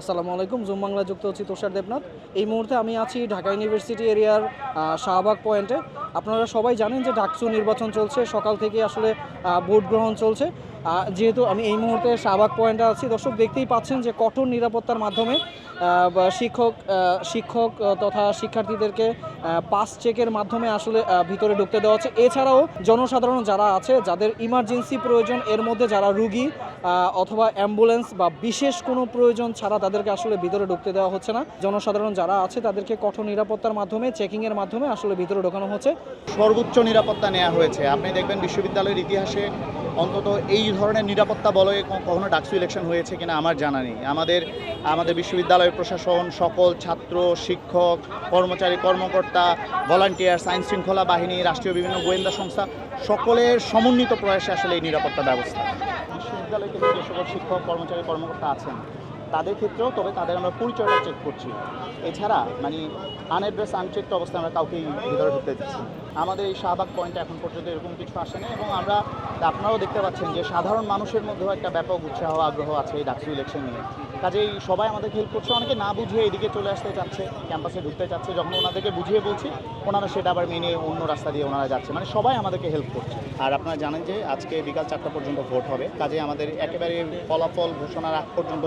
আসসালামু আলাইকুম, জুম বাংলা যুক্ত হচ্ছি তুষার দেবনাথ। এই মুহূর্তে আমি আছি ঢাকা ইউনিভার্সিটি এরিয়ার শাহবাগ পয়েন্টে। আপনারা সবাই জানেন যে ডাকসু নির্বাচন চলছে, সকাল থেকে আসলে ভোট গ্রহণ চলছে। যেহেতু আমি এই মুহূর্তে শাহবাগ পয়েন্টে আছি, দর্শক দেখতেই পাচ্ছেন যে কঠোর নিরাপত্তার মাধ্যমে শিক্ষক শিক্ষক তথা শিক্ষার্থীদেরকে পাস চেকের মাধ্যমে আসলে ভিতরে ঢুকতে দেওয়া হচ্ছে। এছাড়াও জনসাধারণ যারা আছে, যাদের ইমার্জেন্সি প্রয়োজন, এর মধ্যে যারা রুগী অথবা অ্যাম্বুলেন্স বা বিশেষ কোনো প্রয়োজন ছাড়া তাদেরকে আসলে ভিতরে ঢুকতে দেওয়া হচ্ছে না। জনসাধারণ যারা আছে, তাদেরকে কঠোর নিরাপত্তার মাধ্যমে, চেকিংয়ের মাধ্যমে আসলে ভিতরে ঢোকানো হচ্ছে। সর্বোচ্চ নিরাপত্তা নেওয়া হয়েছে। আপনি দেখবেন বিশ্ববিদ্যালয়ের ইতিহাসে অন্তত এই ধরনের নিরাপত্তা বলয়ে কখনো ডাকসু ইলেকশন হয়েছে কিনা আমার জানা নেই। আমাদের আমাদের বিশ্ববিদ্যালয়ের প্রশাসন, সকল ছাত্র, শিক্ষক, কর্মচারী, কর্মকর্তা ভলান্টিয়ার আইন শৃঙ্খলা বাহিনী, রাষ্ট্রীয় বিভিন্ন গোয়েন্দা সংস্থা, সকলের সমন্বিত প্রয়াসে আসলে এই নিরাপত্তা ব্যবস্থা। বিশ্ববিদ্যালয় থেকে যে সকল শিক্ষক, কর্মচারী, কর্মকর্তা আছেন। তাদের ক্ষেত্রেও, তবে তাদের আমরা পরিচয়টা চেক করছি। এছাড়া মানে আনএড্রেস আনচেকড অবস্থায় আমরা কাউকেই ভিতরে ঢুকতে দিচ্ছি আমাদের এই শাহবাগ পয়েন্টে এখন পর্যন্ত এরকম কিছু আসেনি এবং আমরা, আপনারাও দেখতে পাচ্ছেন যে সাধারণ মানুষের মধ্যেও একটা ব্যাপক উৎসাহ, আগ্রহ আছে এই ডাকসু ইলেকশন নিয়ে। কাজেই সবাই আমাদেরকে হেল্প করছে। অনেকে না বুঝে এদিকে চলে আসতে চাচ্ছে ক্যাম্পাসে ঢুকতে চাচ্ছে। যখন ওনাদেরকে বুঝিয়ে বলছি, ওনারা সেটা আবার মেনে অন্য রাস্তা দিয়ে ওনারা যাচ্ছে। মানে সবাই আমাদেরকে হেল্প করছে। আর আপনারা জানেন যে আজকে বিকাল চারটা পর্যন্ত ভোট হবে। কাজে আমাদের একেবারে ফলাফল ঘোষণার আগ পর্যন্ত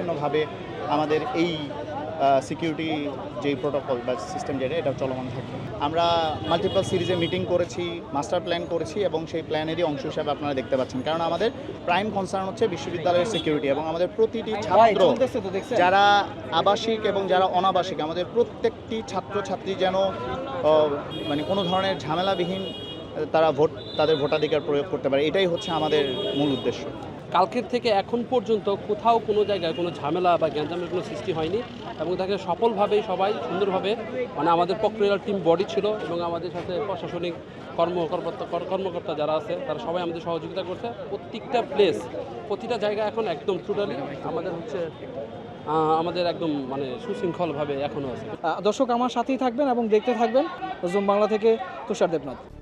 নিরবিচ্ছিন্নভাবে আমাদের এই সিকিউরিটি যে প্রোটোকল বা সিস্টেম যেটা এটা চলমান থাকবে। আমরা মাল্টিপল সিরিজে মিটিং করেছি মাস্টার প্ল্যান করেছি এবং সেই প্ল্যানেরই অংশ হিসাবে আপনারা দেখতে পাচ্ছেন। কারণ আমাদের প্রাইম কনসার্ন হচ্ছে বিশ্ববিদ্যালয়ের সিকিউরিটি এবং আমাদের প্রতিটি ছাত্র যারা আবাসিক এবং যারা অনাবাসিক আমাদের প্রত্যেকটি ছাত্রছাত্রী যেন আহ, মানে কোনো ধরনের ঝামেলাবিহীন তারা ভোট তাদের ভোটাধিকার প্রয়োগ করতে পারে। এটাই হচ্ছে আমাদের মূল উদ্দেশ্য। কালকের থেকে এখন পর্যন্ত কোথাও কোনো জায়গায় কোনো ঝামেলা বা গ্যাঞ্জামের কোনো সৃষ্টি হয়নি এবং তাকে সফলভাবেই সবাই সুন্দরভাবে মানে আমাদের প্রক্রিয়ার টিম বডি ছিল এবং আমাদের সাথে প্রশাসনিক কর্ম, কর্মকর্তা, কর- কর্মকর্তা যারা আছে, তারা সবাই আমাদের সহযোগিতা করছে। প্রত্যেকটা প্লেস প্রতিটা জায়গা এখন একদম টোটালি আমাদের হচ্ছে আমাদের একদম মানে সুশৃঙ্খলভাবে এখনও আছে। দর্শক আমার সাথেই থাকবেন এবং দেখতে থাকবেন। বাংলা থেকে তুষার দেবনাথ।